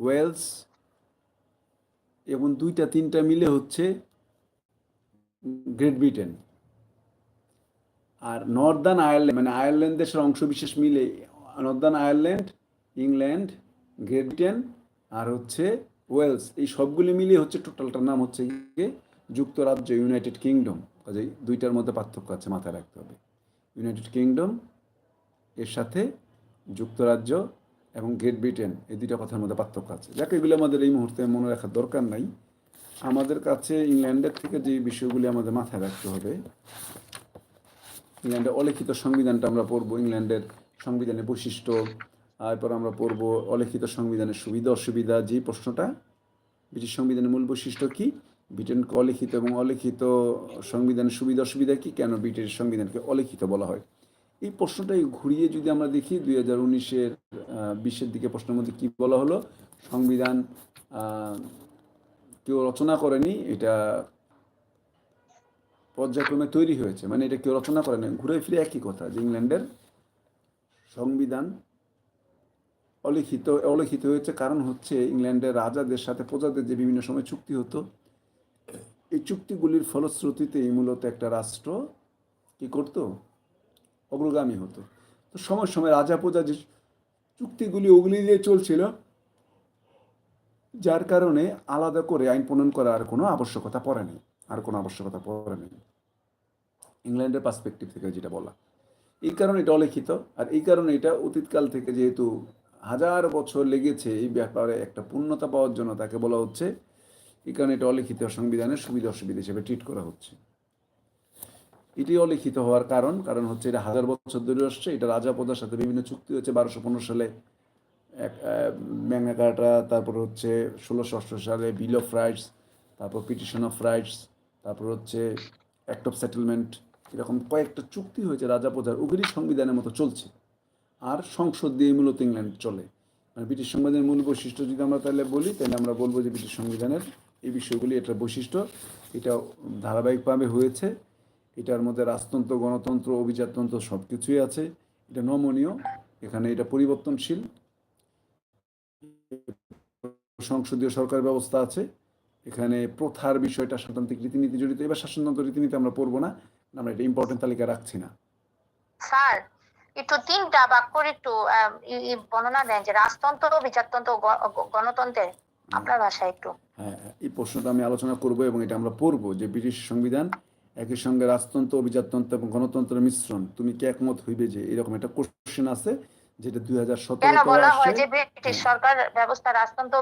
Wales এবং দুইটা, তিনটা মিলে হচ্ছে গ্রেট ব্রিটেন। আর নর্দার্ন আয়ারল্যান্ড মানে আয়ারল্যান্ড দেশের অংশ বিশেষ মিলে, Northern Ireland, England, Great Britain আর হচ্ছে ওয়েলস। এই সবগুলি মিলিয়ে হচ্ছে টোটালটার নাম হচ্ছে গিয়ে যুক্তরাজ্য, ইউনাইটেড কিংডম। কাজেই দুইটার মধ্যে পার্থক্য আছে, মাথায় রাখতে হবে। ইউনাইটেড কিংডম, এর সাথে যুক্তরাজ্য এবং গ্রেট ব্রিটেন এই দুইটা কথার মধ্যে পার্থক্য আছে। যাকে, এগুলো আমাদের এই মুহূর্তে মনে রাখার দরকার নাই। আমাদের কাছে ইংল্যান্ডের থেকে যে বিষয়গুলি আমাদের মাথায় রাখতে হবে, ইংল্যান্ডের অলিখিত সংবিধানটা আমরা পড়ব, ইংল্যান্ডের সংবিধানের বৈশিষ্ট্য এরপর আমরা পড়ব অলিখিত সংবিধানের সুবিধা, অসুবিধা, যে প্রশ্নটা, ব্রিটিশ সংবিধানের মূল বৈশিষ্ট্য কি, ব্রিটেনকে অলিখিত এবং অলিখিত সংবিধানের সুবিধা, অসুবিধা কি, কেন ব্রিটিশ সংবিধানকে অলিখিত বলা হয়। এই প্রশ্নটাই ঘুরিয়ে যদি আমরা দেখি দুই হাজার উনিশের বিশের দিকে প্রশ্নের মধ্যে কি বলা হলো? সংবিধান কেউ রচনা করেনি, এটা পর্যায়ক্রমে তৈরি হয়েছে মানে এটা কেউ রচনা করে না ঘুরে ফিরে একই কথা, যে ইংল্যান্ডের সংবিধান অলিখিত অলিখিত হয়েছে। কারণ হচ্ছে ইংল্যান্ডের রাজাদের সাথে প্রজাদের যে বিভিন্ন সময় চুক্তি হতো, এই চুক্তিগুলির ফলশ্রুতিতেই মূলত একটা রাষ্ট্র কি করতো? অগ্রগামী হতো। তো সময় সময় রাজা প্রজা যে চুক্তিগুলি ওগুলি দিয়ে চলছিল, যার কারণে আলাদা করে আইন প্রণয়ন করার আর কোনো আবশ্যকতা পড়ে নেই। আর কোনো আবশ্যকতা পড়ে নেই। ইংল্যান্ডের পার্সপেক্টিভ থেকে যেটা বলা। এই কারণে এটা অলিখিত। আর এই কারণে এটা অতীতকাল থেকে যেহেতু হাজার বছর লেগেছে, এই ব্যাপারে একটা পূর্ণতা পাওয়ার জন্য তাকে বলা হচ্ছে। এই কারণে এটা অলিখিত সংবিধানের সুবিধা অসুবিধা হিসেবে ট্রিট করা হচ্ছে। এটি অলিখিত হওয়ার কারণ কারণ হচ্ছে এটা হাজার বছর ধরে আসছে, এটা রাজা প্রজার সাথে বিভিন্ন চুক্তি হয়েছে, বারোশো পনেরো সালে এক ম্যাগনা তারপর হচ্ছে ষোলোশো অষ্টআশি সালে বিল অফ রাইটস তারপর পিটিশন অফ রাইটস তারপর হচ্ছে অ্যাক্ট অফ সেটেলমেন্ট এরকম কয়েকটা চুক্তি হয়েছে রাজা প্রজার ওগুলি সংবিধানের মতো চলছে। আর সংসদ দিয়ে মূলত ইংল্যান্ড চলে। মানে ব্রিটিশ সংবিধানের মূল বৈশিষ্ট্য যদি আমরা তাহলে বলি, তাহলে আমরা বলব যে ব্রিটিশ সংবিধানের এই বিষয়গুলি এটার বৈশিষ্ট্য, এটা ধারাবাহিকভাবে হয়েছে। এটার মধ্যে রাজতন্ত্র গণতন্ত্র অভিজাততন্ত্র সব কিছুই আছে। এটা নমনীয় এখানে এটা পরিবর্তনশীল। সংসদীয় সরকার ব্যবস্থা আছে। এখানে প্রথার বিষয়টা শাসনতান্ত্রিক রীতিনীতি জড়িত এবার শাসনতন্ত্র রীতিনীতি আমরা পড়ব না আমরা এটা ইম্পর্টেন্ট তালিকা রাখছি না। স্যার একটু তিনটা বাক্যর একটু বর্ণনা দেন যে রাজতন্ত্র বিচারতন্ত্র গণতন্ত্রের আপনার ভাষায় একটু। হ্যাঁ এই প্রশ্নটা আমি আলোচনা করব এবং এটা আমরা পড়ব যে ব্রিটিশ সংবিধান একই সঙ্গে রাজতন্ত্র অভিজাততন্ত্র এবং গণতন্ত্রের মিশ্রণ। তুমি কি একমত হইবে যে এরকম একটা কোশ্চেন আছে যেটা দুই হাজার বলা হয় সতেরো যে ব্রিটিশ সরকার ব্যবস্থা রাজতন্ত্র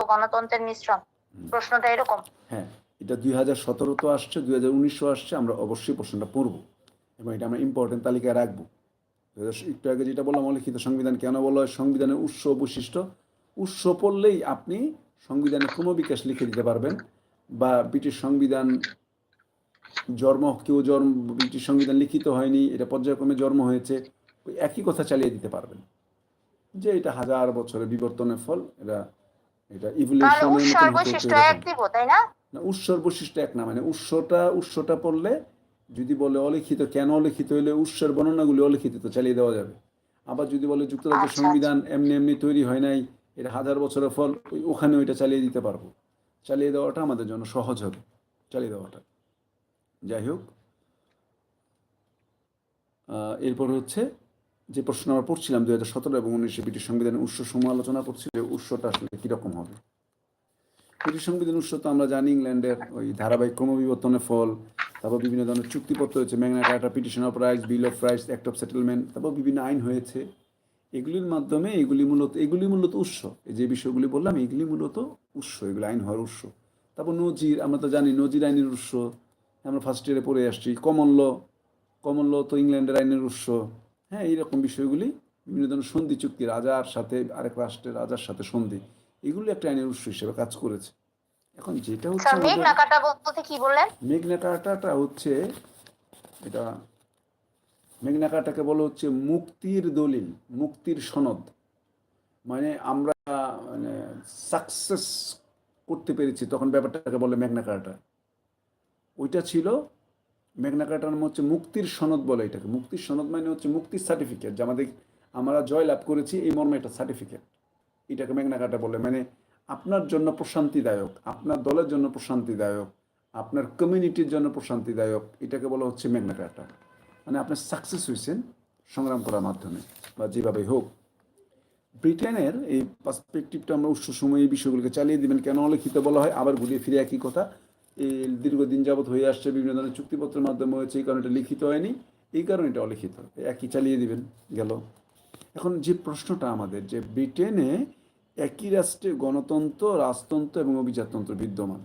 ও গণতন্ত্রের মিশ্রণ? প্রশ্নটা এরকম। হ্যাঁ এটা দুই হাজার সতেরোতে আসছে দুই হাজার উনিশশো আসছে আমরা অবশ্যই প্রশ্নটা পড়ব এবং এটা আমরা ইম্পর্টেন্ট তালিকায় রাখব। একটু আগে যেটা বললাম অলিখিত সংবিধান কেন বলা হয়? সংবিধানের উৎস বৈশিষ্ট্য। উৎস পড়লেই আপনি সংবিধানের ক্রমবিকাশ লিখে দিতে পারবেন বা ব্রিটিশ সংবিধান জন্ম কেউ জন্ম ব্রিটিশ সংবিধান লিখিত হয়নি এটা পর্যায়ক্রমে জন্ম হয়েছে ওই একই কথা চালিয়ে দিতে পারবেন। যে এটা হাজার বছরের বিবর্তনের ফল এটা এটা না? না উৎসর বৈশিষ্ট্য এক না মানে উৎসটা উৎসটা পড়লে যদি বলে অলিখিত কেন অলিখিত হইলে উৎসের বর্ণনাগুলি অলিখিত তো চালিয়ে দেওয়া যাবে। আবার যদি বলে যুক্তরাজ্যের আচ্ছা, সংবিধান এমনি এমনি তৈরি হয় নাই এটা হাজার বছরের ফল ওই ওখানে ওইটা চালিয়ে দিতে পারব। চালিয়ে দেওয়াটা আমাদের জন্য সহজ হবে চালিয়ে দেওয়াটা। যাই হোক এরপর হচ্ছে যে প্রশ্ন আমরা পড়ছিলাম দু হাজার সতেরো এবং উনিশে ব্রিটিশ সংবিধানের উৎস সমূহ আলোচনা করছি যে উৎসটা আসলে কীরকম হবে? ব্রিটিশ সংবিধান উৎস তো আমরা জানি, ইংল্যান্ডের ওই ধারাবাহিক ক্রমবিবর্তনের ফল, তারপর বিভিন্ন ধরনের চুক্তিপত্র হয়েছে, Magna Carta, petition of rights, bill of rights, act of settlement, তারপর বিভিন্ন আইন হয়েছে। এগুলির মাধ্যমে এগুলি মূলত এগুলি মূলত উৎস। এই যে বিষয়গুলি বললাম, এগুলি মূলত উৎস, এগুলি আইন হওয়ার উৎস। তারপর নজির, আমরা তো জানি নজির আইনের উৎস। আমরা ফার্স্ট ইয়ারে পড়ে আসছি। কমন ল কমন ল তো ইংল্যান্ডের আইনের উৎস। হ্যাঁ এইরকম বিষয়গুলি বিভিন্ন ধরনের সন্ধি চুক্তি রাজার সাথে আরেক রাষ্ট্রের রাজার সাথে সন্ধি এগুলি একটা আইনের উৎস হিসেবে কাজ করেছে। এখন যেটা হচ্ছে বলতে কি বললেন? মেঘনা কার্টাটা হচ্ছে এটা মেঘনা কার্টাকে বলা হচ্ছে মুক্তির দলিল মুক্তির সনদ। মানে আমরা মানে সাকসেস করতে পেরেছি তখন ব্যাপারটাকে বলে মেঘনা কার্টা ওইটা ছিল মেঘনা কার্টার নাম হচ্ছে মুক্তির সনদ বলে এটাকে। মুক্তির সনদ মানে হচ্ছে মুক্তির সার্টিফিকেট যে আমাদের আমরা জয় লাভ করেছি, এই মর্মে একটা সার্টিফিকেট এটাকে মেঘনা কাটা বলে। মানে আপনার জন্য প্রশান্তিদায়ক, আপনার দলের জন্য প্রশান্তিদায়ক, আপনার কমিউনিটির জন্য প্রশান্তিদায়ক, এটাকে বলা হচ্ছে মেঘনা কাটা মানে আপনি সাকসেস হয়েছেন সংগ্রাম করার মাধ্যমে, বা যেভাবে হোক। ব্রিটেনের এই পার্সপেক্টিভটা আমরা উৎস সময়ে এই বিষয়গুলোকে চালিয়ে দিবেন। কেন অলিখিত বলা হয়? আবার ঘুরিয়ে ফিরে একই কথা। দীর্ঘদিন যাবৎ হয়ে আসছে, বিভিন্ন ধরনের চুক্তিপত্রের মাধ্যমে হয়েছে, এই কারণে এটা লিখিত হয়নি। এই কারণে এটা অলিখিত। একই চালিয়ে দিবেন, গেল। এখন যে প্রশ্নটা আমাদের, যে ব্রিটেনে একই রাষ্ট্রে গণতন্ত্র, রাজতন্ত্র এবং অভিজাততন্ত্র বিদ্যমান,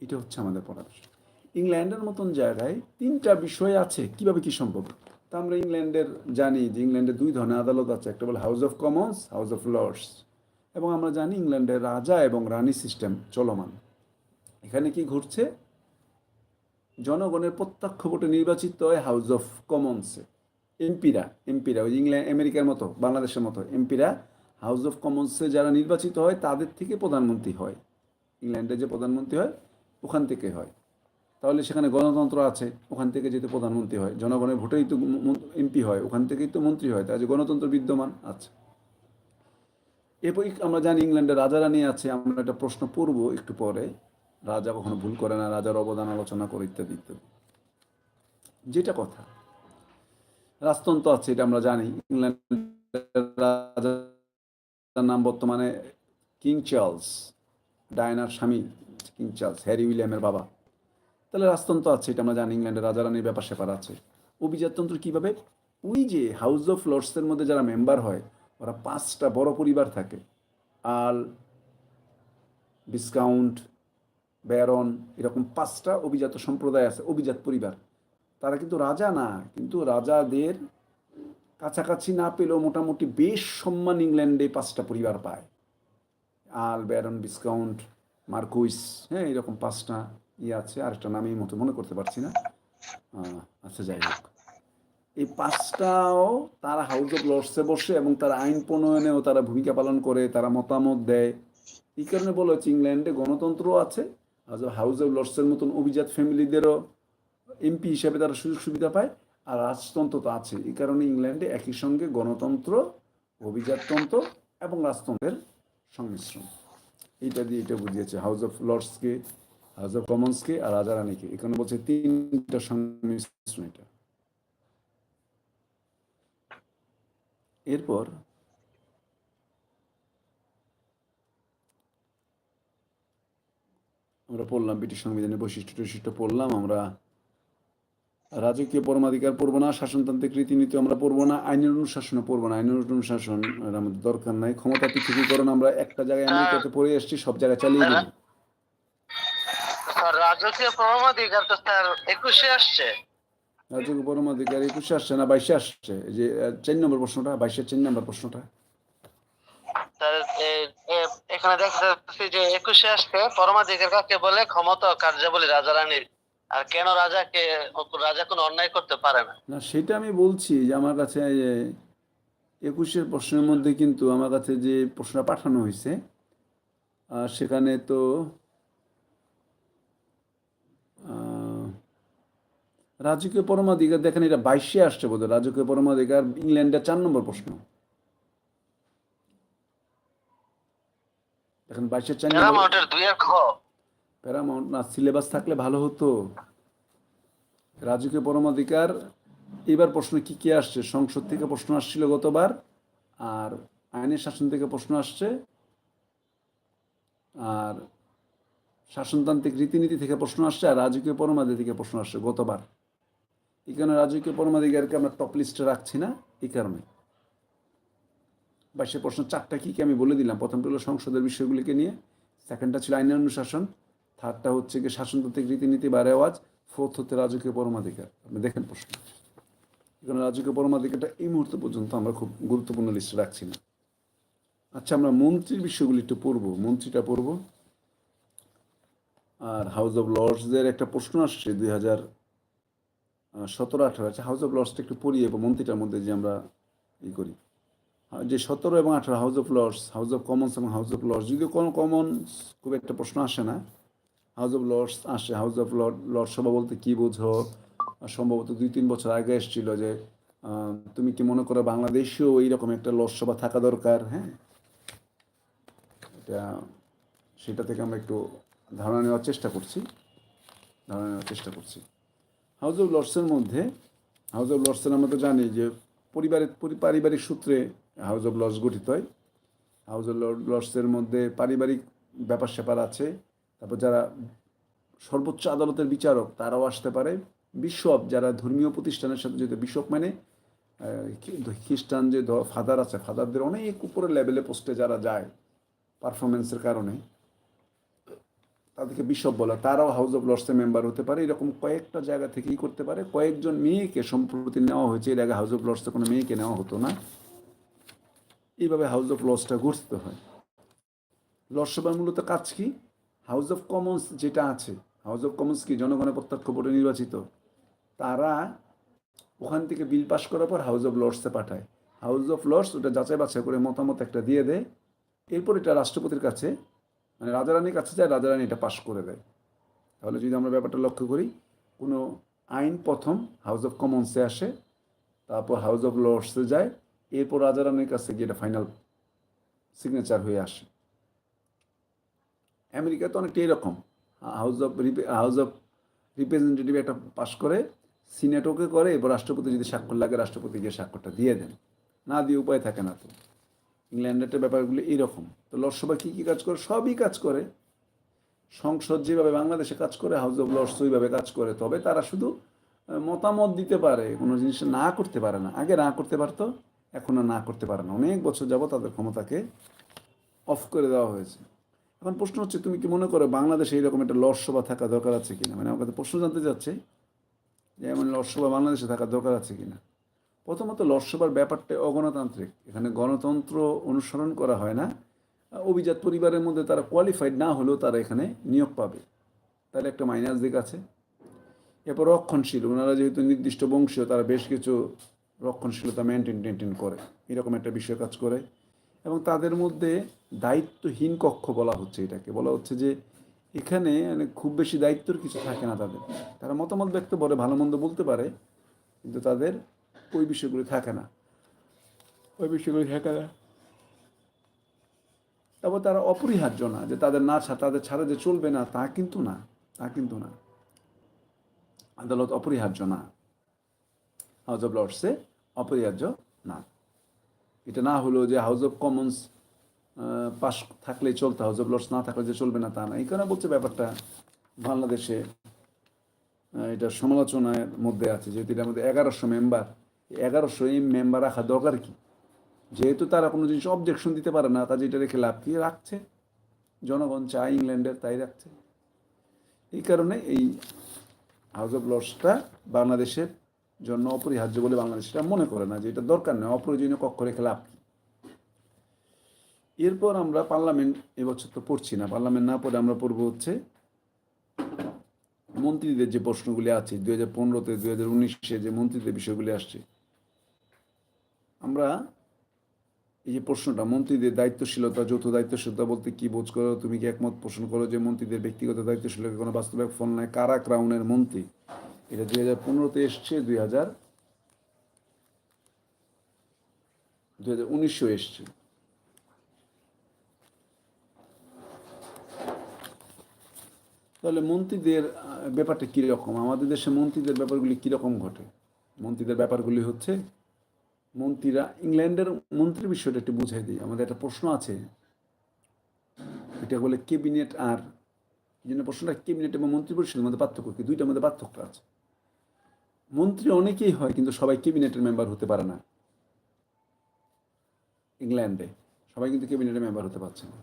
এটা হচ্ছে আমাদের পড়ার বিষয়। ইংল্যান্ডের মতন জায়গায় তিনটা বিষয় আছে, কীভাবে কি সম্ভব? তা আমরা ইংল্যান্ডের জানি যে ইংল্যান্ডে দুই ধরনের আদালত আছে, একটা বলে House of Commons, House of Lords. এবং আমরা জানি ইংল্যান্ডের রাজা এবং রানী সিস্টেম চলমান। এখানে কি ঘটছে? জনগণের প্রত্যক্ষ ভোটে নির্বাচিত হয় হাউস অফ কমন্সে এমপিরা এমপিরা, ওই ইংল্যান্ড, আমেরিকার মতো, বাংলাদেশের মতো এমপিরা হাউস অফ কমন্সে যারা নির্বাচিত হয়, তাদের থেকে প্রধানমন্ত্রী হয়। ইংল্যান্ডে যে প্রধানমন্ত্রী হয়, ওখান থেকে হয়। তাহলে সেখানে গণতন্ত্র আছে, ওখান থেকে যেহেতু প্রধানমন্ত্রী হয়, জনগণের ভোটেই তো এমপি হয়, ওখান থেকেই তো মন্ত্রী হয় তাই যে গণতন্ত্র বিদ্যমান আছে। এরপর আমরা জানি ইংল্যান্ডে রাজা রানী আছে, আমরা একটা প্রশ্ন পড়ব একটু পরে। রাজা কখনো ভুল করে না, রাজার অবদান আলোচনা করে ইত্যাদি ইত্যাদি। যেটা কথা। রাজতন্ত্র আছে, এটা আমরা জানি। ইংল্যান্ডের রাজার নাম বর্তমানে কিং চার্লস, ডায়নার স্বামী কিং চার্লস, হ্যারি উইলিয়ামের বাবা। তাহলে রাজতন্ত্র আছে, এটা আমরা জানি, ইংল্যান্ডের রাজা রানীর ব্যাপার স্যাপার আছে। অভিজাততন্ত্র কীভাবে? ওই যে হাউস অফ লর্ডসের মধ্যে যারা মেম্বার হয়, ওরা পাঁচটা বড় পরিবার থাকে। আর ডিসকাউন্ট ব্যারন, এরকম পাঁচটা অভিজাত সম্প্রদায় আছে, অভিজাত পরিবার। তারা কিন্তু রাজা না, কিন্তু রাজাদের কাছাকাছি না পেলেও মোটামুটি বেশ সম্মান ইংল্যান্ডে পাঁচটা পরিবার পায়। আল, ব্যারন ডিসকাউন্ট মার্কুইস হ্যাঁ এরকম পাঁচটা ইয়ে আছে, আরেকটা নাম এই মতো মনে করতে পারছি না। আচ্ছা যাই হোক। এই পাঁচটাও তারা হাউস অফ লর্ডসে বসে এবং তারা আইন প্রণয়নেও তারা ভূমিকা পালন করে, তারা মতামত দেয়। এই কারণে বলা হচ্ছে ইংল্যান্ডে গণতন্ত্র আছে হাউস অফ লর্ডসের মতন অভিজাত ফ্যামিলিদেরও এমপি হিসেবে তারা সুযোগ সুবিধা পায়, আর রাজতন্ত্র তো আছে এই কারণে ইংল্যান্ডে একই সঙ্গে গণতন্ত্র, অভিজাততন্ত্র এবং রাজতন্ত্রের সংমিশ্রণ। এইটা দিয়ে এটা বুঝিয়েছে হাউস অফ লর্ডসকে হাউস অফ কমন্সকে আর রাজা রানীকে। এখানে বলছে তিনটা সংমিশ্রণ এটা। এরপর আমরা পড়লাম ব্রিটিশ সংবিধানের বৈশিষ্ট্য টৈশিষ্ট্য পড়লাম আমরা রাজকীয় পরমাধিকার পড়ব না শাসনতান্ত্রিক রীতিনীতি আমরা পড়ব না আইনের অনুশাসনে পড়ব না আইনের অনুশাসন আমাদের দরকার নাই ক্ষমতা পৃথকীকরণ আমরা একটা জায়গায় আমেরিকাতে পড়ে এসেছি সব জায়গায় চালিয়ে দেবো। রাজকীয় পরমাধিকার তো স্যার একুশে আসছে। রাজকীয় পরমাধিকার একুশে আসছে না বাইশে আসছে? এই যে চার নম্বর প্রশ্নটা বাইশের চার নম্বর প্রশ্নটা। এখানে দেখা যাচ্ছে যে একুশে আসছে, পরমাধিকার কাকে বলে? ক্ষমতা কার্যাবলী রাজা রানীর। আর কেন রাজাকে, রাজা কোনো অন্যায় করতে পারে না? সেটা আমি বলছি যে আমার কাছে একুশের প্রশ্নের মধ্যে কিন্তু আমার কাছে যে প্রশ্নটা পাঠানো হয়েছে আর সেখানে তো রাজকীয় পরমাধিকার, দেখেন এটা বাইশে আসছে বোধ রাজকীয় পরমাধিকার, ইংল্যান্ডের চার নম্বর প্রশ্ন। দেখেন বাইশের চার প্যারামাউন্টের দুই আর প্যারামাউন্ট না সিলেবাস থাকলে ভালো হতো। রাজকীয় পরমাধিকার এবার প্রশ্ন কি কি আসছে? সংসদ থেকে প্রশ্ন আসছিল গতবার আর আইনের শাসন থেকে প্রশ্ন আসছে আর শাসনতান্ত্রিক রীতিনীতি থেকে প্রশ্ন আসছে আর রাজকীয় পরমাধিকার থেকে প্রশ্ন আসছে গতবার। এই কারণে রাজকীয় পরমাধিকারকে আমরা টপ লিস্টে রাখছি না এই কারণে। বাইশের প্রশ্ন চারটা কি কি আমি বলে দিলাম? প্রথমটা হলো সংসদের বিষয়গুলিকে নিয়ে, সেকেন্ডটা ছিল আইনের অনুশাসন, থার্ডটা হচ্ছে গিয়ে শাসনতান্ত্রিক রীতিনীতি বা রেওয়াজ, ফোর্থ হচ্ছে রাজকীয় পরমাধিকার। আপনি দেখেন প্রশ্ন। এখানে রাজকীয় পরমাধিকারটা এই মুহূর্ত পর্যন্ত আমরা খুব গুরুত্বপূর্ণ লিস্টে রাখছি না। আচ্ছা আমরা মন্ত্রীর বিষয়গুলি একটু পড়ব। মন্ত্রীটা পড়ব। আর হাউস অফ লর্ডসদের একটা প্রশ্ন আসছে দুই হাজার সতেরো আঠারো। আচ্ছা হাউস অফ লর্ডসটা একটু পড়ি এবং মন্ত্রীটার মধ্যে যে আমরা ই করি। যে সতেরো এবং আঠারো house of lords house of commons এবং হাউস অফ লর্ডস যদিও কোনো কমন খুব একটা প্রশ্ন আসে না। হাউস অফ লর্ডস আসে হাউস অফ লর্ড লর্ড সভা বলতে কী বোঝো? সম্ভবত দুই তিন বছর আগে এসেছিল যে তুমি কি মনে করো বাংলাদেশেও এইরকম একটা লর্ড সভা থাকা দরকার? হ্যাঁ। এটা, সেটা থেকে আমরা একটু ধারণা নেওয়ার চেষ্টা করছি। ধারণা নেওয়ার চেষ্টা করছি। হাউস অফ লর্ডসের মধ্যে হাউস অফ লর্ডসের আমরা তো জানি যে পরিবারের, পারিবারিক সূত্রে হাউস অফ লর্ডস গঠিত হয়। হাউস অফ লর্ডসের মধ্যে পারিবারিক ব্যাপার স্যাপার আছে। তারপর যারা সর্বোচ্চ আদালতের বিচারক, তারাও আসতে পারে। বিশপ যারা ধর্মীয় প্রতিষ্ঠানের সাথে জড়িত বিশপ মানে খ্রিস্টান যে ফাদার আছে ফাদারদের অনেক উপরে লেভেলে পোস্টে যারা যায় পারফরমেন্সের কারণে, তাদেরকে বিশপ বলা তারাও হাউস অফ লর্ডসের মেম্বার হতে পারে। এরকম কয়েকটা জায়গা থেকেই করতে পারে। কয়েকজন মেয়েকে সম্প্রতি নেওয়া হয়েছে। এর আগে হাউস অফ লর্ডসে কোনো মেয়েকে নেওয়া হতো না। এইভাবে হাউস অফ লর্ডসটা গঠিত হয়। লর্ডসভার মূলত কাজ কি? হাউস অফ কমন্স যেটা আছে হাউস অফ কমন্স কি? জনগণের প্রত্যক্ষ ভোটে নির্বাচিত। তারা ওখান থেকে বিল পাস করার পর হাউস অফ লর্ডসে পাঠায়। হাউস অফ লর্ডস ওটা যাচাই বাছাই করে মতামত একটা দিয়ে দেয়। এরপর এটা রাষ্ট্রপতির কাছে মানে রাজারানীর কাছে যায়, রাজারানী এটা পাশ করে দেয়। তাহলে যদি আমরা ব্যাপারটা লক্ষ্য করি, কোনো আইন প্রথম হাউস অফ কমন্সে আসে, তারপর হাউস অফ লর্ডসে যায় এরপর রাজারানীর কাছে গিয়ে ফাইনাল সিগনেচার হয়ে আসে। আমেরিকা তো অনেকটা এরকম। House of House of representative একটা পাশ করে সিনেটকে করে এবার রাষ্ট্রপতি যদি স্বাক্ষর লাগে, রাষ্ট্রপতি গিয়ে স্বাক্ষরটা দিয়ে দেন। না দিয়ে উপায় থাকে না তো। ইংল্যান্ডের ব্যাপারগুলো এইরকম তো লোকসভা কী কী কাজ করে? সবই কাজ করে। সংসদ যেভাবে বাংলাদেশে কাজ করে হাউস অফ লর্ডস ওইভাবে কাজ করে। তবে তারা শুধু মতামত দিতে পারে, কোনো জিনিস না করতে পারে না। আগে না করতে পারতো এখন না করতে পারে না। অনেক বছর যাবত তাদের ক্ষমতাকে অফ করে দেওয়া হয়েছে। এখন প্রশ্ন হচ্ছে, তুমি কি মনে করো বাংলাদেশে এইরকম একটা লর্ডসভা থাকা দরকার আছে কিনা? মানে আমার প্রশ্ন জানতে চাচ্ছে যে এমন লর্ডসভা বাংলাদেশে থাকার দরকার আছে কিনা? প্রথমত লর্ডসভার ব্যাপারটা অগণতান্ত্রিক। এখানে গণতন্ত্র অনুসরণ করা হয় না। অভিজাত পরিবারের মধ্যে তারা কোয়ালিফাইড না হলেও তারা এখানে নিয়োগ পাবে। তাহলে একটা মাইনাস দিক আছে। এরপর রক্ষণশীল। ওনারা যেহেতু নির্দিষ্ট বংশীয়, তারা বেশ কিছু রক্ষণশীলতা মেনটেন টেনটেন করে। এরকম একটা বিষয় কাজ করে। এবং তাদের মধ্যে দায়িত্বহীন কক্ষ বলা হচ্ছে এটাকে। বলা হচ্ছে যে এখানে মানে খুব বেশি দায়িত্বর কিছু থাকে না তাদের। তারা মতামত ব্যক্ত করে, ভালো মন্দ বলতে পারে, কিন্তু তাদের ওই বিষয়গুলি থাকে না। ওই বিষয়গুলি থাকে না। তারপর তারা অপরিহার্য না, যে তাদের না তাদের ছাড়া যে চলবে না, তা কিন্তু না, তা কিন্তু না। আদালত অপরিহার্য না। হাউস অফ লর্ডসে অপরিহার্য না। এটা না হলো যে হাউস অফ কমন্স পাস থাকলেই চলতে হাউস অফ লর্ডস না থাকলে যে চলবে না তা না। এই কারণে বলছে ব্যাপারটা বাংলাদেশে এটা সমালোচনার মধ্যে আছে। যেহেতু এটার মধ্যে এগারোশো মেম্বার এগারোশো এই মেম্বার রাখা দরকার কি? যেহেতু তারা কোনো জিনিস অবজেকশন দিতে পারে না কাজে এটা রেখে লাভ কি? রাখছে। জনগণ চায় ইংল্যান্ডের, তাই রাখছে। এই কারণে এই হাউস অফ লর্ডসটা বাংলাদেশের জন্য অপরিহার্য বলে বাংলাদেশটা মনে করে না যে এটা দরকার নয়, অপ্রয়োজনীয় কক্ষ রেখে লাভ এরপর আমরা পার্লামেন্ট এবছর তো পড়ছি না। পার্লামেন্ট না পড়ে আমরা পড়ব হচ্ছে মন্ত্রীদের যে প্রশ্নগুলি আছে, দুই হাজার পনেরোতে, দুই হাজার উনিশে যে মন্ত্রীদের বিষয়গুলি আসছে। আমরা এই যে প্রশ্নটা, মন্ত্রীদের দায়িত্বশীলতা, যৌথ দায়িত্বশীলতা বলতে কি বোঝ করো? তুমি কি একমত পোষণ করো যে মন্ত্রীদের ব্যক্তিগত দায়িত্বশীলতা কোনো বাস্তবে ফল নাই কারা ক্রাউনের মন্ত্রী? এটা দুই হাজার পনেরোতে এসছে, দুই হাজার উনিশশো এসছে। তাহলে মন্ত্রীদের ব্যাপারটা কীরকম? আমাদের দেশে মন্ত্রীদের ব্যাপারগুলি কীরকম ঘটে? মন্ত্রীদের ব্যাপারগুলি হচ্ছে, মন্ত্রীরা, ইংল্যান্ডের মন্ত্রীর বিষয়টা একটু বুঝাই দিই। আমাদের একটা প্রশ্ন আছে, এটা বলে ক্যাবিনেট আর এই জন্য প্রশ্নটা, ক্যাবিনেট এবং মন্ত্রী পরিষদের মধ্যে পার্থক্য কি? দুইটার মধ্যে পার্থক্য আছে। মন্ত্রী অনেকেই হয়, কিন্তু সবাই ক্যাবিনেটের মেম্বার হতে পারে না। ইংল্যান্ডে সবাই কিন্তু ক্যাবিনেটের মেম্বার হতে পারছে না।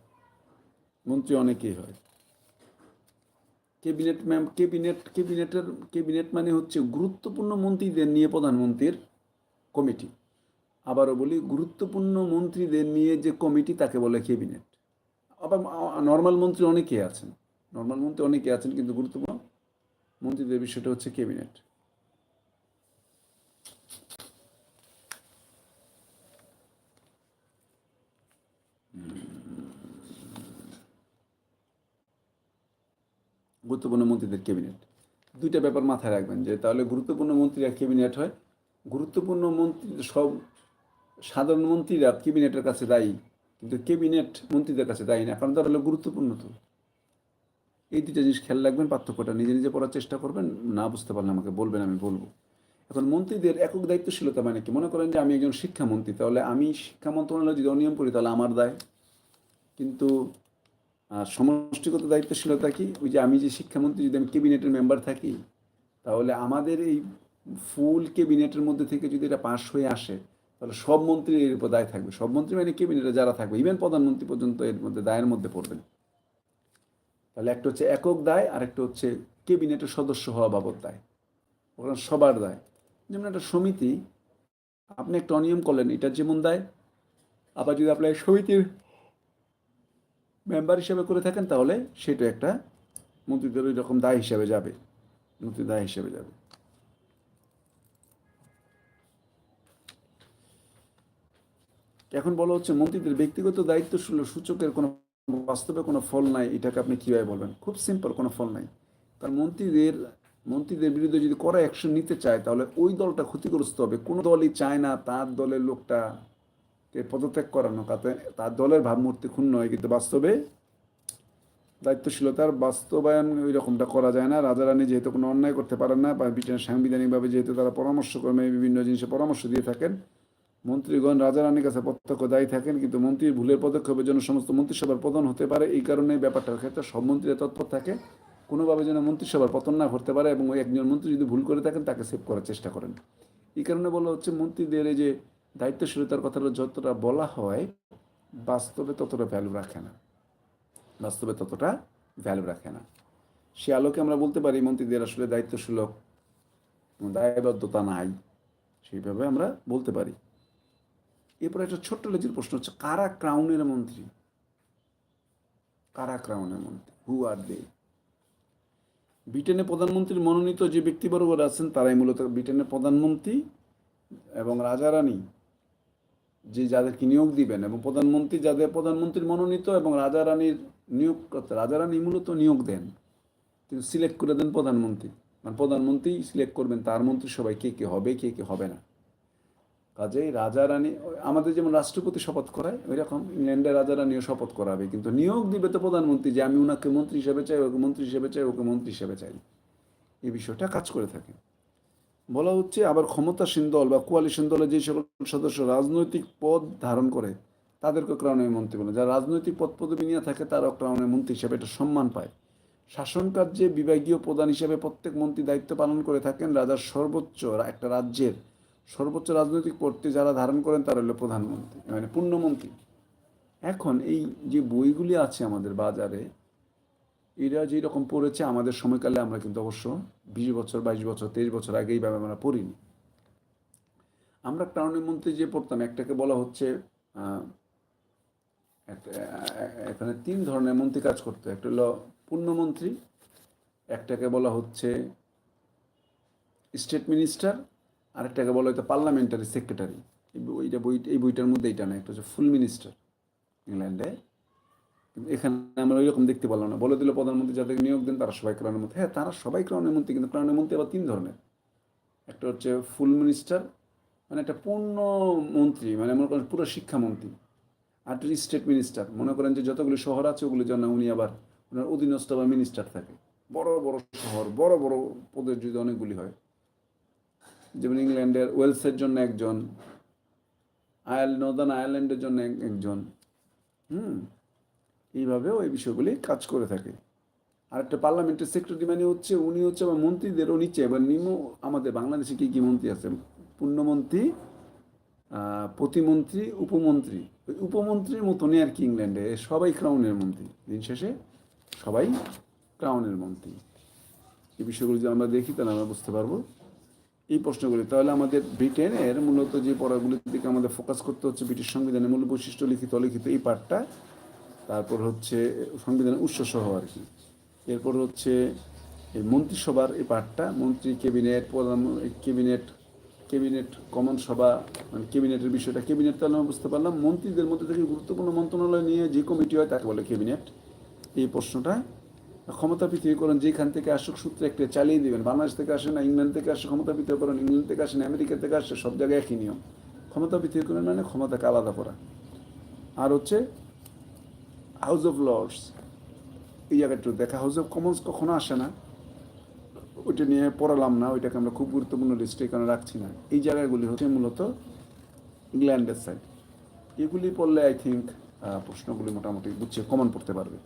মন্ত্রী অনেকেই হয়। ক্যাবিনেট ম্যাম, ক্যাবিনেট, ক্যাবিনেটের, ক্যাবিনেট মানে হচ্ছে গুরুত্বপূর্ণ মন্ত্রীদের নিয়ে প্রধানমন্ত্রীর কমিটি। আবারও বলি, গুরুত্বপূর্ণ মন্ত্রীদের নিয়ে যে কমিটি তাকে বলে ক্যাবিনেট। আবার নর্মাল মন্ত্রী অনেকেই আছেন। নর্মাল মন্ত্রী অনেকেই আছেন, কিন্তু গুরুত্বপূর্ণ মন্ত্রীদের বিষয়টা হচ্ছে ক্যাবিনেট। গুরুত্বপূর্ণ মন্ত্রীদের ক্যাবিনেট দুইটা ব্যাপার মাথায় রাখবেন, যে তাহলে গুরুত্বপূর্ণ মন্ত্রীরা ক্যাবিনেট হয়। গুরুত্বপূর্ণ মন্ত্রী, সব সাধারণ মন্ত্রীরা ক্যাবিনেটের কাছে দায়ী, কিন্তু ক্যাবিনেট মন্ত্রীদের কাছে দায়ী না, কারণ তারা হলো গুরুত্বপূর্ণ তো। এই দুটো জিনিস খেয়াল রাখবেন, পার্থক্যটা নিজে নিজে পড়ার চেষ্টা করবেন, না বুঝতে পারলে আমাকে বলবেন, আমি বলব। এখন মন্ত্রীদের একক দায়িত্বশীলতা মানে কি? মনে করেন যে আমি একজন শিক্ষামন্ত্রী, তাহলে আমি শিক্ষা মন্ত্রণালয় যদি অনিয়ম করি, তাহলে আমার দায়। কিন্তু সমষ্টিগত দায়িত্বশীলতা কি? ওই যে আমি যে শিক্ষামন্ত্রী, যদি আমি ক্যাবিনেটের মেম্বার থাকি, তাহলে আমাদের এই ফুল ক্যাবিনেটের মধ্যে থেকে যদি এটা পাশ হয়ে আসে, তাহলে সব মন্ত্রী এর উপর দায় থাকবে। সব মন্ত্রী মানে ক্যাবিনেটে যারা থাকবে ইভেন প্রধানমন্ত্রী পর্যন্ত এর মধ্যে, দায়ের মধ্যে পড়বেন তাহলে একটা হচ্ছে একক দায় আর একটা হচ্ছে ক্যাবিনেটের সদস্য হওয়া বাবদ দায়। ওখানে সবার দায়। যেমন একটা সমিতি, আপনি একটা অনিয়ম করলেন, এটা যেমন দায়, আবার যদি আপনার সমিতির মেম্বার হিসেবে করে থাকেন, তাহলে সেটা একটা মন্ত্রীদের ওই রকম দায় হিসাবে যাবে মন্ত্রী দায় হিসাবে যাবে। এখন বলা হচ্ছে মন্ত্রীদের ব্যক্তিগত দায়িত্ব সূচকের কোনো বাস্তবে কোনো ফল নাই, এটাকে আপনি কীভাবে বলবেন? খুব সিম্পল কোনো ফল নাই। কারণ মন্ত্রীদের মন্ত্রীদের বিরুদ্ধে যদি কড়া অ্যাকশন নিতে চায়, তাহলে ওই দলটা ক্ষতিগ্রস্ত হবে। কোনো দলই চায় না তার দলের লোকটাকে পদত্যাগ করানো কাতে তার দলের ভাবমূর্তি ক্ষুণ্ণ হয়, কিন্তু বাস্তবে দায়িত্বশীলতার বাস্তবায়ন ওই রকমটা করা যায় না। রাজা রানী যেহেতু কোনো অন্যায় করতে পারেন না, বা ব্রিটেনের সাংবিধানিকভাবে যেহেতু তারা পরামর্শ ক্রমে বিভিন্ন জিনিসে পরামর্শ দিয়ে থাকেন, মন্ত্রীগণ রাজা রানীর কাছে প্রত্যক্ষ দায়ী থাকেন, কিন্তু মন্ত্রীর ভুলের পদক্ষেপের জন্য সমস্ত মন্ত্রিসভার প্রধান হতে পারে। এই কারণে ব্যাপারটার ক্ষেত্রে সব মন্ত্রীরা তৎপর থাকে। কোনোভাবে যেন মন্ত্রিসভার পতন না ঘটতে পারে এবং ওই একজন মন্ত্রী যদি ভুল করে থাকেন, তাকে সেভ করার চেষ্টা করেন। এই কারণে বলা হচ্ছে মন্ত্রীদের এই যে দায়িত্বশীলতার কথাটা যতটা বলা হয়, বাস্তবে ততটা ভ্যালু রাখে না। বাস্তবে ততটা ভ্যালু রাখে না। সে আলোকে আমরা বলতে পারি মন্ত্রীদের আসলে দায়িত্বশীলক দায়বদ্ধতা নাই, সেইভাবে আমরা বলতে পারি। এরপরে একটা ছোট্ট লেজের প্রশ্ন হচ্ছে, কারা ক্রাউনের মন্ত্রী? কারা ক্রাউনের মন্ত্রী? হু আর দে ব্রিটেনের প্রধানমন্ত্রীর মনোনীত যে ব্যক্তিবর্গ আছেন, তারাই মূলত ব্রিটেনের প্রধানমন্ত্রী এবং রাজা রানী, যে যাদেরকে নিয়োগ দিবেন এবং প্রধানমন্ত্রী, যাদের প্রধানমন্ত্রীর মনোনীত এবং রাজা রানীর নিয়োগ করতে রাজা রানী মূলত নিয়োগ দেন কিন্তু সিলেক্ট করে দেন প্রধানমন্ত্রী। মানে প্রধানমন্ত্রী সিলেক্ট করবেন, তার মন্ত্রিসভায় কে কে হবে, কে কে হবে না। কাজেই রাজা রানী আমাদের যেমন রাষ্ট্রপতি শপথ করায় ওই রকম ইংল্যান্ডের রাজা রানীও শপথ করাবে। কিন্তু নিয়োগ দিবে তো প্রধানমন্ত্রী যে আমি ওনাকে মন্ত্রী হিসেবে চাই, ওকে মন্ত্রী হিসেবে চাই, ওকে মন্ত্রী হিসেবে চাই। এই বিষয়টা কাজ করে থাকে। বলা হচ্ছে আবার ক্ষমতাসীন দল বা কোয়ালিশন দলের যে সকল সদস্য রাজনৈতিক পদ ধারণ করে তাদেরকে ক্রাউনের মন্ত্রী বলে। যারা রাজনৈতিক পদ পদবি নিয়ে থাকে, তারাও ক্রাউনের মন্ত্রী হিসেবে এটা সম্মান পায়। শাসন কার্যে বিভাগীয় প্রধান হিসেবে প্রত্যেক মন্ত্রী দায়িত্ব পালন করে থাকেন রাজার সর্বোচ্চ একটা রাজ্যের সর্বোচ্চ রাজনৈতিক পদটি যারা ধারণ করেন তারা হলো প্রধানমন্ত্রী মানে পূর্ণমন্ত্রী। এখন এই যে বইগুলি আছে আমাদের বাজারে, এরা যেই রকম পড়েছে, আমাদের সময়কালে আমরা কিন্তু অবশ্য বিশ বছর, বাইশ বছর, তেইশ বছর আগে এইভাবে আমরা পড়িনি। আমরা মন্ত্রী যে পড়তাম, একটাকে বলা হচ্ছে এখানে তিন ধরনের মন্ত্রী কাজ করতো। একটা হলো পূর্ণমন্ত্রী, একটাকে বলা হচ্ছে স্টেট মিনিস্টার আরেকটাকে বলা হয়তো পার্লামেন্টারি সেক্রেটারি। ওইটা বই, এই বইটার মধ্যে এটা না একটা হচ্ছে ফুল মিনিস্টার ইংল্যান্ডে। এখানে আমরা ওই রকম দেখতে পারলাম না। বলে দিল প্রধানমন্ত্রী, যাদেরকে নিয়োগ দেন তারা সবাই ক্রাউনের মন্ত্রী হ্যাঁ তারা সবাই ক্রাউনের মন্ত্রী কিন্তু ক্রাউনের মন্ত্রী আবার তিন ধরনের। একটা হচ্ছে ফুল মিনিস্টার মানে একটা পূর্ণ মন্ত্রী মানে মনে করেন পুরো শিক্ষামন্ত্রী। আর স্টেট মিনিস্টার। মনে করেন যে যতগুলি শহর আছে ওগুলির জন্য উনি আবার ওনার অধীনস্থ বা মিনিস্টার থাকে। বড় বড় শহর, বড় বড় পদের যদি অনেকগুলি হয়। যেমন ইংল্যান্ডের ওয়েলসের জন্য একজন আয়ার নর্দার্ন আয়ারল্যান্ডের জন্য এক- একজন। হুম এইভাবে ওই বিষয়গুলি কাজ করে থাকে। আর একটা পার্লামেন্টের সেক্রেটারি মানে হচ্ছে, উনি হচ্ছে আমার মন্ত্রীদেরও নিচে। এবার নিম্ন আমাদের বাংলাদেশে কী কী মন্ত্রী আছে? পূর্ণমন্ত্রী প্রতিমন্ত্রী, উপমন্ত্রী। ওই উপমন্ত্রীর মতনই আর কি ইংল্যান্ডে। সবাই ক্রাউনের মন্ত্রী। দিন শেষে সবাই ক্রাউনের মন্ত্রী। এই বিষয়গুলো যদি আমরা দেখি, তাহলে আমরা বুঝতে পারব। এই প্রশ্নগুলি। তাহলে আমাদের ব্রিটেনের মূলত যে পড়াগুলির দিকে আমাদের ফোকাস করতে হচ্ছে ব্রিটিশ সংবিধানের মূল বৈশিষ্ট্য লিখিত অলিখিত এই পাঠটা। তারপর হচ্ছে সংবিধানের উৎস সহ আর কি। এরপর হচ্ছে এই মন্ত্রিসভার এই পাঠটা। মন্ত্রী ক্যাবিনেট, প্রধান ক্যাবিনেট ক্যাবিনেট কমন সভা মানে ক্যাবিনেটের বিষয়টা। ক্যাবিনেট তাহলে আমরা বুঝতে পারলাম। মন্ত্রীদের মধ্যে থেকে গুরুত্বপূর্ণ মন্ত্রণালয় নিয়ে যে কমিটি হয় তাকে বলে ক্যাবিনেট। এই প্রশ্নটা ক্ষমতা পৃথিবী করেন, যেখান থেকে আসুক সূত্রে একটা চালিয়ে দিবেন। বাংলাদেশ থেকে আসে না, ইংল্যান্ড থেকে আসে, ক্ষমতা পৃথিবীকরণ ইংল্যান্ড থেকে আসে না, আমেরিকা থেকে আসে, সব জায়গায় একই নিয়ম। ক্ষমতা পৃথিবীকরণ মানে ক্ষমতাকে আলাদা করা। আর হচ্ছে হাউস অফ লর্ডস এই জায়গাটা দেখা। হাউস অফ কমন্স কখনো আসে না। ওইটা নিয়ে পড়ালাম না, ওইটাকে আমরা খুব গুরুত্বপূর্ণ লিস্টে এখানে রাখছি না। এই জায়গাগুলি হচ্ছে মূলত ইংল্যান্ডের সাইড এগুলি পড়লে আই থিঙ্ক প্রশ্নগুলি মোটামুটি বুঝছে কমন পড়তে পারবে।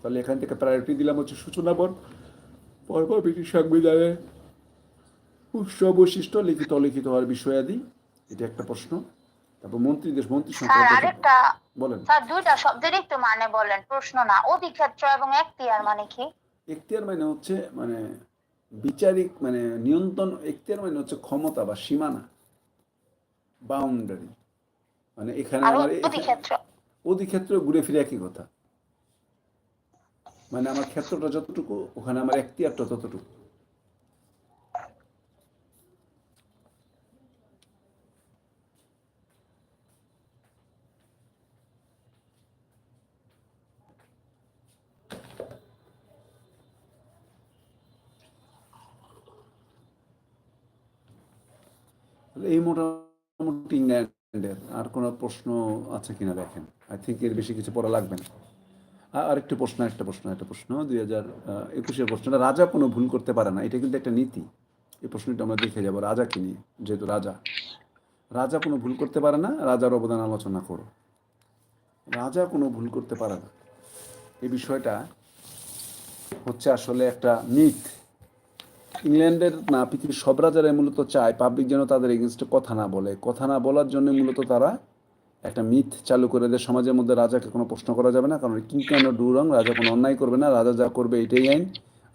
তাহলে এখান থেকে প্রায়োরিটি দিলাম হচ্ছে সূচনা পর পরপর ব্রিটিশ সংবিধানের উৎস বৈশিষ্ট্য লিখিত অলিখিত হওয়ার বিষয়াদি এটা একটা প্রশ্ন। তারপর মন্ত্রীদের মন্ত্রী আরেকটা বলেন। স্যার দুইটা শব্দের একটু মানে বলেন প্রশ্ন না অধিক্ষেত্র এবং এখতিয়ার মানে কি? এখতিয়ার মানে হচ্ছে মানে বিচারিক মানে নিয়ন্ত্রণ এখতিয়ার মানে হচ্ছে ক্ষমতা বা সীমানা বাউন্ডারি মানে এখানে আমার অধিক্ষেত্র। অধিক্ষেত্র ঘুরে ফিরে একই কথা। মানে আমার ক্ষেত্রটা যতটুকু, ওখানে আমার এখতিয়ারটা ততটুকু। এই মোটামুটি ইংল্যান্ডের, আর কোনো প্রশ্ন আছে কিনা দেখেন। আই থিঙ্ক এর বেশি কিছু পড়া লাগবে না। আরেকটি প্রশ্ন, একটা প্রশ্ন একটা প্রশ্ন। দুই হাজার একুশের প্রশ্নটা, রাজা কোনো ভুল করতে পারে না। এটা কিন্তু একটা নীতি। এই প্রশ্নটা আমরা দেখে যাব, রাজাকে নিয়ে, যেহেতু রাজা। রাজা কোনো ভুল করতে পারে না, রাজার অবদান আলোচনা করো। রাজা কোনো ভুল করতে পারে না। এই বিষয়টা হচ্ছে আসলে একটা মিথ ইংল্যান্ডের, না, পৃথিবীর সব রাজারাই মূলত চায়, পাবলিক যেন তাদের এগেনস্টে কথা না বলে। কথা না বলার জন্য মূলত তারা একটা মিথ চালু করে দেয়, সমাজের মধ্যে রাজাকে কোনো প্রশ্ন করা যাবে না, কারণ কিং কেন ডুরং? রাজা কোনো অন্যায় করবে না, রাজা যা করবে এটাই আইন।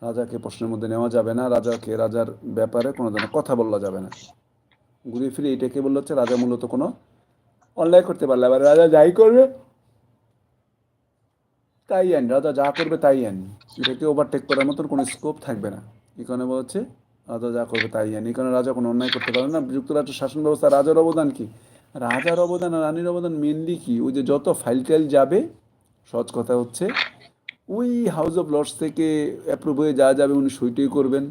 রাজাকে প্রশ্নের মধ্যে নেওয়া যাবে না, রাজাকে, রাজার ব্যাপারে কোনো ধরনের কথা বলা যাবে না। ঘুরে ফিরে এটাকে বলল হচ্ছে রাজা মূলত কোনো অন্যায় করতে পারলে, আবার রাজা যাই করবে, তাই আইন। রাজা যা করবে তাই আইন। এটাকে ওভারটেক করার মতন কোনো স্কোপ থাকবে না। এখানে বলছে রাজা যা করবে তাই আইন। এখানে রাজা কোনো অন্যায় করতে পারে না। যুক্তরাষ্ট্রের শাসন ব্যবস্থা, রাজার অবদান কি? রাজার অবদান আর রানীর অবদান মেনলি কি? ওই যে যত ফাইল টাইল যাবে, সহজ কথা হচ্ছে, ওই হাউস অফ লর্ডস থেকে অ্যাপ্রুভ হয়ে যা যাবে উনি সইটই করবেন।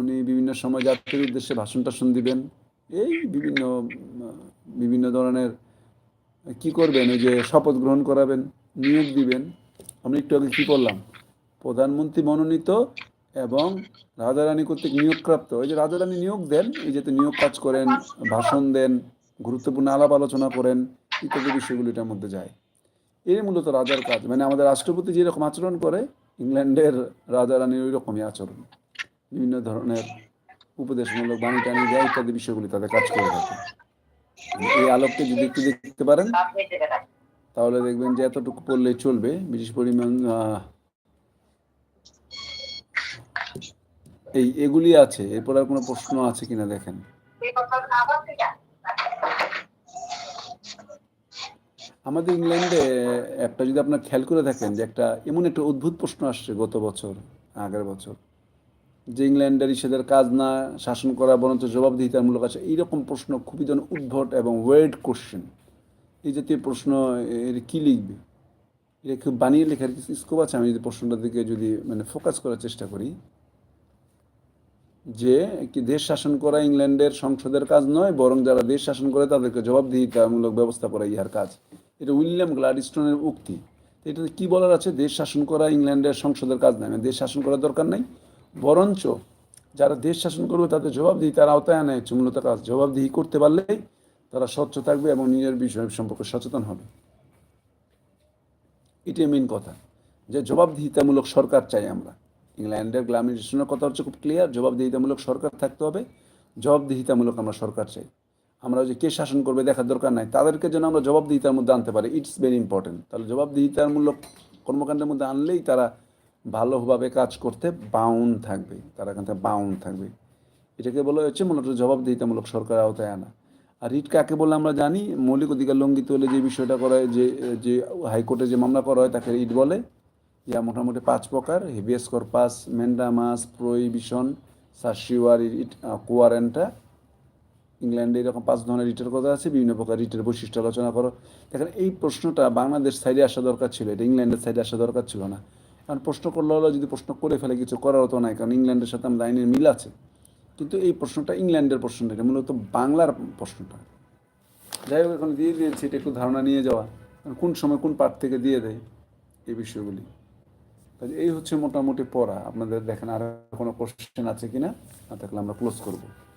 উনি বিভিন্ন সময় যাত্রীর উদ্দেশ্যে ভাষণ টাষণ দিবেন। এই বিভিন্ন বিভিন্ন ধরনের, কি করবেন? ওই যে শপথ গ্রহণ করাবেন, নিয়োগ দিবেন। আমি একটু আগে কী করলাম? প্রধানমন্ত্রী মনোনীত এবং রাজা রানী কর্তৃক নিয়োগপ্রাপ্ত। ওই যে রাজা রানী নিয়োগ দেন, এই যাতে নিয়োগ কাজ করেন, ভাষণ দেন গুরুত্বপূর্ণ আলাপ আলোচনা করেন, ইত্যাদি বিষয়গুলো এটার মধ্যে যায়। এই মূলত রাজার কাজ। মানে আমাদের রাষ্ট্রপতি যেরকম আচরণ করে, ইংল্যান্ডের রাজা রানীর ওই রকমই আচরণ। বিভিন্ন ধরনের উপদেশমূলক বাণী টানি দেয়, ইত্যাদি বিষয়গুলি তাদের কাজ করে থাকে। এই আলোককে যদি একটু দেখতে পারেন, তাহলে দেখবেন যে এতটুকু পড়লে চলবে। বিশেষ পরিমাণ এই এগুলি আছে। এরপর আর কোনো প্রশ্ন আছে কিনা দেখেন। আমাদের ইংল্যান্ডে একটা যদি আপনার খেয়াল করে থাকেন যে একটা এমন একটা অদ্ভুত প্রশ্ন আসছে গত বছর, আগের বছর, যে ইংল্যান্ডের ইসেদের কাজ না, শাসন করা বরঞ্চ জবাবদিহিতামূলক আছে, এইরকম প্রশ্ন খুবই যেন উদ্ভট এবং ওয়েড কোশ্চেন এই জাতীয় প্রশ্ন, এর কী লিখবে? এটা খুব বানিয়ে লেখার স্কোপ আছে, আমি যদি প্রশ্নটার দিকে যদি মানে ফোকাস করার চেষ্টা করি। যে কি দেশ শাসন করা ইংল্যান্ডের সংসদের কাজ নয়, বরং যারা দেশ শাসন করে তাদেরকে জবাবদিহিতামূলক ব্যবস্থা করা ইহার কাজ। এটা উইলিয়াম গ্লাডিস্টনের উক্তি। এটাতে কি বলার আছে? দেশ শাসন করা ইংল্যান্ডের সংসদের কাজ মানে দেশ শাসন করার দরকার নাই। বরঞ্চ যারা দেশ শাসন করবে, তাদের জবাবদিহি তার আওতায় আনে হচ্ছে কাজ জবাবদিহি করতে পারলেই তারা স্বচ্ছ থাকবে এবং নিজের বিষয় সম্পর্কে সচেতন হবে। এটাই মেন কথা, যে জবাবদিহিতামূলক সরকার চাই আমরা। ইংল্যান্ডের গ্লামিনেশনের কথা হচ্ছে খুব ক্লিয়ার জবাবদিহিতামূলক সরকার থাকতে হবে। জবাবদিহিতামূলক আমরা সরকার চাই। আমরা যে কে শাসন করবে দেখার দরকার নাই। তাদেরকে যেন আমরা জবাবদিহিতার মধ্যে আনতে পারি। ইটস ভেরি ইম্পর্টেন্ট তাহলে জবাবদিহিতামূলক কর্মকাণ্ডের মধ্যে আনলেই তারা ভালোভাবে কাজ করতে বাউন্ড থাকবে। তারা এখান থেকে বাউন্ড থাকবে। এটাকে বলা হচ্ছে মূলত জবাবদিহিতামূলক সরকার আওতায় আনা। আর রিট কাকে বলে আমরা জানি? মৌলিক অধিকার লঙ্ঘিত হলে যে বিষয়টা করা হয়, যে যে হাইকোর্টে যে মামলা করা হয়, তাকে ইট বলে। ইয়া মোটামুটি পাঁচ প্রকার। Habeas corpus mandamus prohibition certiorari ইট কোয়ারেন্টা ইংল্যান্ডে এরকম পাঁচ ধরনের রিটের কথা আছে, বিভিন্ন প্রকার রিটের বৈশিষ্ট্য আলোচনা করো। দেখেন, এই প্রশ্নটা বাংলাদেশ সাইডে আসা দরকার ছিল, এটা ইংল্যান্ডের সাইডে আসা দরকার ছিল না। কারণ প্রশ্ন করলে হলো, যদি প্রশ্ন করে ফেলে কিছু করার হতো নাই, কারণ ইংল্যান্ডের সাথে আমাদের আইনের মিল আছে। কিন্তু এই প্রশ্নটা ইংল্যান্ডের প্রশ্নটা এটা মূলত বাংলার প্রশ্নটা। যাই হোক, এখন দিয়ে দিয়েছি, এটা একটু ধারণা নিয়ে যাওয়া। কোন সময় কোন পার্ট থেকে দিয়ে দেয় এই বিষয়গুলি। তাহলে এই হচ্ছে মোটামুটি পড়া। আপনাদের দেখেন আর কোনো কোশ্চেন আছে কিনা? না থাকলে আমরা ক্লোজ করব।